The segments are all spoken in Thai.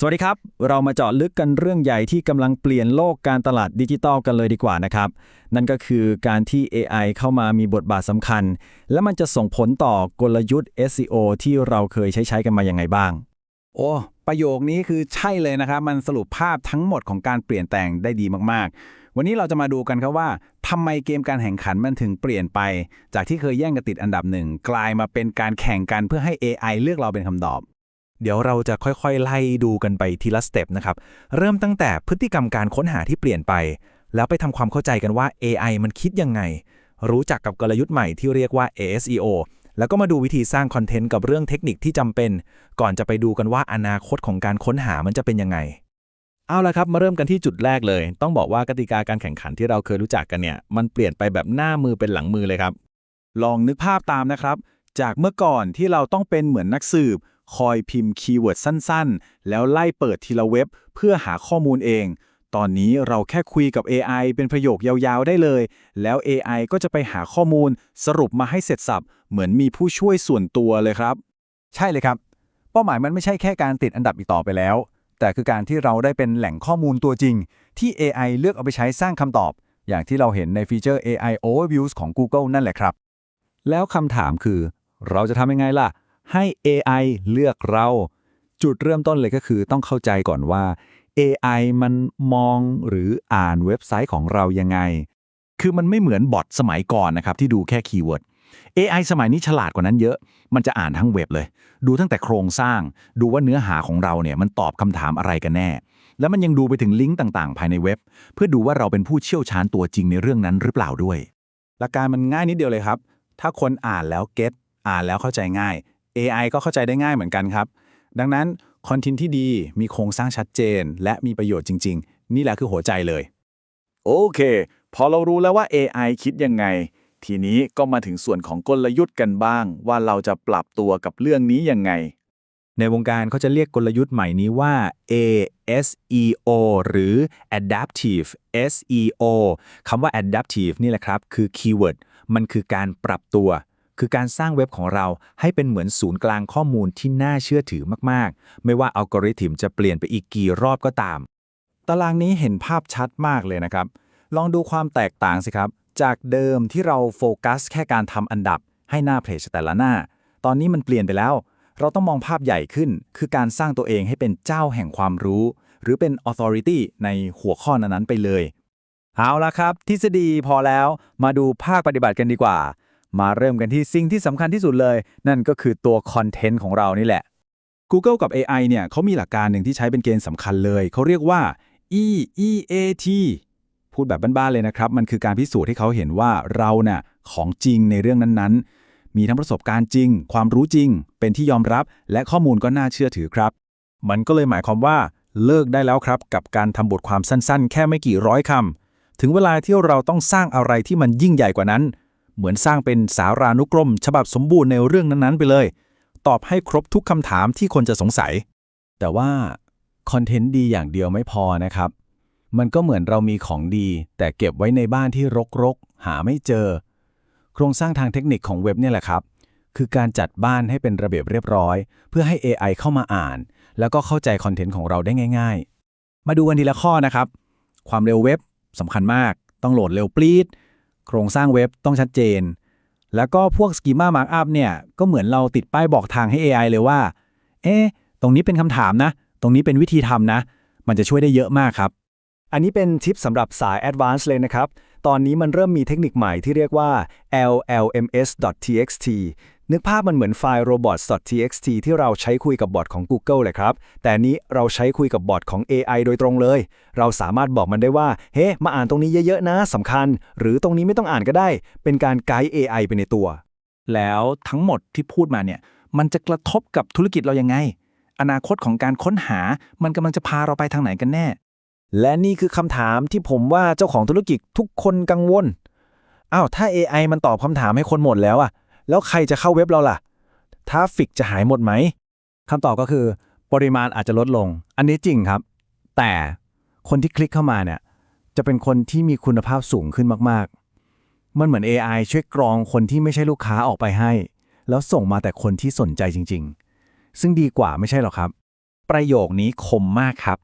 สวัสดีครับ เรามาเจาะลึกกันเรื่องใหญ่ที่กำลังเปลี่ยนโลกการตลาดดิจิทัลกันเลยดีกว่านะครับ นั่นก็คือการที่ AI เข้ามามีบทบาทสำคัญ และมันจะส่งผลต่อกลยุทธ์ SEO ที่เราเคยใช้ใช้กันมาอย่างไงบ้าง โอ้ประโยคนี้คือใช่เลยนะครับ มันสรุปภาพทั้งหมดของการเปลี่ยนแปลงได้ดีมากๆ วันนี้เราจะมาดูกันครับว่าทำไมเกมการแข่งขันมันถึงเปลี่ยนไป จากที่เคยแย่งกันติดอันดับหนึ่งกลายมาเป็นการแข่งกันเพื่อให้ AI เลือกเราเป็นคำตอบ เดี๋ยวเราจะค่อยๆ ไล่ดูกันไปทีละสเต็ปนะครับ เริ่มตั้งแต่พฤติกรรมการค้นหาที่เปลี่ยนไป แล้วไปทำความเข้าใจกันว่า AI มันคิดยังไง รู้จักกับกลยุทธ์ใหม่ที่เรียกว่า ASEO แล้วก็มาดูวิธีสร้างคอนเทนต์กับเรื่องเทคนิคที่จำเป็น ก่อนจะไปดูกันว่าอนาคตของการค้นหามันจะเป็นยังไง เอาละครับมาเริ่มกันที่จุดแรกเลย ต้องบอกว่ากติกาการแข่งขันที่เราเคยรู้จักกันเนี่ยมันเปลี่ยนไปแบบหน้ามือเป็นหลังมือเลยครับ ลองนึกภาพตามนะครับ จากเมื่อก่อนที่เราต้องเป็นเหมือนนักสืบ คอยพิมพ์คีย์เวิร์ดสั้นๆ แล้วไล่เปิดทีละเว็บเพื่อหาข้อมูลเอง ตอนนี้เราแค่คุยกับ AI เป็นประโยคยาวๆได้เลย แล้ว AI ก็จะไปหาข้อมูล สรุปมาให้เสร็จสับ เหมือนมีผู้ช่วยส่วนตัวเลยครับ ใช่เลยครับ เป้าหมายมันไม่ใช่แค่การติดอันดับอีกต่อไปแล้ว แต่คือการที่เราได้เป็นแหล่งข้อมูลตัวจริง ที่ AI เลือกเอาไปใช้สร้างคำตอบ อย่างที่เราเห็นในฟีเจอร์ AI Overviews ของ Google นั่นแหละครับ แล้วคำถามคือ เราจะทำยังไงล่ะ ให้ AI เลือกเรา จุดเริ่มต้นเลยก็คือต้องเข้าใจก่อนว่า AI มันมองหรืออ่านเว็บไซต์ของเรายังไง คือมันไม่เหมือนบอทสมัยก่อนนะครับที่ดูแค่คีย์เวิร์ด AI สมัยนี้ฉลาดกว่านั้นเยอะ มันจะอ่านทั้งเว็บเลย ดูตั้งแต่โครงสร้าง ดูว่าเนื้อหาของเราเนี่ยมันตอบคำถามอะไรกันแน่ แล้วมันยังดูไปถึงลิงก์ต่างๆ ภายในเว็บ เพื่อดูว่าเราเป็นผู้เชี่ยวชาญตัวจริงในเรื่องนั้นหรือเปล่าด้วย หลักการมันง่ายนิดเดียวเลยครับ ถ้าคนอ่านแล้วเก็ตอ่านแล้วเข้าใจง่าย AI ก็เข้าใจได้ง่ายเหมือนกันครับ ดังนั้นคอนเทนต์ที่ดีมีโครงสร้างชัดเจน และมีประโยชน์จริง ๆ นี่แหละคือหัวใจเลย โอเค พอเรารู้แล้วว่า AI คิดยังไง ทีนี้ก็มาถึงส่วนของกลยุทธ์กันบ้าง ว่าเราจะปรับตัวกับเรื่องนี้ยังไง ในวงการเขาจะเรียกกลยุทธ์ใหม่นี้ว่า ASEO หรือ Adaptive SEO คำว่า Adaptive นี่แหละครับ คือคีย์เวิร์ดมันคือการปรับตัว คือการสร้างเว็บของเราให้เป็นเหมือนศูนย์กลางข้อมูลที่น่าเชื่อถือมากๆ ไม่ว่าอัลกอริทึมจะเปลี่ยนไปอีกกี่รอบก็ตาม ตารางนี้เห็นภาพชัดมากเลยนะครับ ลองดูความแตกต่างสิครับ จากเดิมที่เราโฟกัสแค่การทำอันดับ ให้หน้าเพจแต่ละหน้า ตอนนี้มันเปลี่ยนไปแล้ว เราต้องมองภาพใหญ่ขึ้น คือการสร้างตัวเองให้เป็นเจ้าแห่งความรู้ หรือเป็น authority ในหัวข้อนั้นๆไปเลย เอาละครับ ทฤษฎีพอแล้ว มาดูภาคปฏิบัติกันดีกว่า มาเริ่มกันที่สิ่งที่สำคัญที่สุดเลย นั่นก็คือตัวคอนเทนต์ของเรานี่แหละ Google กับ AI เนี่ยเขามีหลักการหนึ่งที่ใช้เป็นเกณฑ์สำคัญเลย เขาเรียกว่า EEAT พูดแบบบ้านๆเลยนะครับ มันคือการพิสูจน์ให้เขาเห็นว่าเราเน่ะของจริงในเรื่องนั้นๆ มีทั้งประสบการณ์จริง ความรู้จริง เป็นที่ยอมรับ และข้อมูลก็น่าเชื่อถือครับ มันก็เลยหมายความว่าเลิกได้แล้วครับ กับการทำบทความสั้นๆ แค่ไม่กี่ร้อยคำถึงเวลาที่เราต้องสร้างอะไรที่มันยิ่งใหญ่กว่านั้น เหมือนสร้างเป็นสารานุกรม ฉบับสมบูรณ์ในเรื่องนั้นๆ ไปเลย ตอบให้ครบทุกคำถามที่คนจะสงสัย แต่ว่าคอนเทนต์ดีอย่างเดียวไม่พอนะครับ มันก็เหมือนเรามีของดี แต่เก็บไว้ในบ้านที่รกๆ หาไม่เจอ โครงสร้างทางเทคนิคของเว็บเนี่ยแหละครับ คือการจัดบ้านให้เป็นระเบียบเรียบร้อย เพื่อให้ AI เข้ามาอ่าน แล้วก็เข้าใจคอนเทนต์ของเราได้ง่าย ๆ มาดูกันทีละข้อนะครับ ความเร็วเว็บสำคัญมาก ต้องโหลดเร็วปลีด โครงสร้างเว็บต้องชัดเจน แล้วก็พวกสกีมามาร์กอัพเนี่ย ก็เหมือนเราติดป้ายบอกทางให้ AI เลยว่า เอ๊ะ ตรงนี้เป็นคำถามนะ ตรงนี้เป็นวิธีทำนะ มันจะช่วยได้เยอะมากครับ อันนี้เป็นทิปสำหรับสาย Advanced เลยนะครับ ตอนนี้มันเริ่มมีเทคนิคใหม่ที่เรียกว่า llms.txt นึกภาพมันเหมือนไฟล์ robots.txt ที่เราใช้คุยกับบอทของ Google เลยครับ แต่นี้เราใช้คุยกับบอทของ AI โดยตรงเลย เราสามารถบอกมันได้ว่า เฮ้มาอ่านตรงนี้เยอะๆนะสำคัญ หรือตรงนี้ไม่ต้องอ่านก็ได้ เป็นการไกด์ AI ไปในตัว แล้วทั้งหมดที่พูดมาเนี่ย มันจะกระทบกับธุรกิจเรายังไง อนาคตของการค้นหา มันกำลังจะพาเราไปทางไหนกันแน่ และนี่คือคำถามที่ผมว่าเจ้าของธุรกิจทุกคนกังวล อ้าว ถ้า AI มันตอบคำถามให้คนหมดแล้วอะ แล้วใครจะเข้าเว็บเราล่ะทราฟฟิกจะหายหมดไหมคำตอบก็คือ ปริมาณอาจจะลดลง อันนี้จริงครับ แต่คนที่คลิกเข้ามาเนี่ยจะเป็นคนที่มีคุณภาพสูงขึ้นมากๆ มันเหมือน AI ช่วยกรองคนที่ไม่ใช่ลูกค้าออกไปให้ แล้วส่งมาแต่คนที่สนใจจริง ๆ ซึ่งดีกว่าไม่ใช่หรอครับ ประโยคนี้คมมากครับ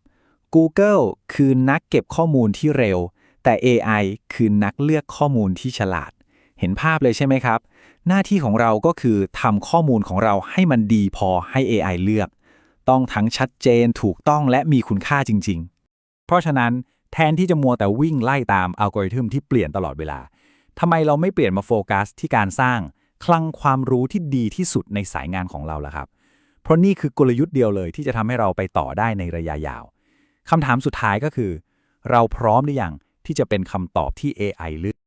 Google คือนักเก็บข้อมูลที่เร็ว แต่ AI คือนักเลือกข้อมูลที่ฉลาด เห็นภาพเลยใช่ไหมครับ หน้าที่ของเราก็คือทำข้อมูลของเราให้มันดีพอให้ AI เลือก ต้องทั้งชัดเจนถูกต้องและมีคุณค่าจริง ๆ เพราะฉะนั้นแทนที่จะมัวแต่วิ่งไล่ตามอัลกอริทึมที่เปลี่ยนตลอดเวลาทำไมเราไม่เปลี่ยนมาโฟกัสที่การสร้าง คลังความรู้ที่ดีที่สุดในสายงานของเราล่ะครับ เพราะนี่คือกลยุทธ์เดียวเลยที่จะทำให้เราไปต่อได้ในระยะยาวคำถามสุดท้ายก็คือ เราพร้อมหรือยังที่จะเป็นคำตอบที่ AI เลือก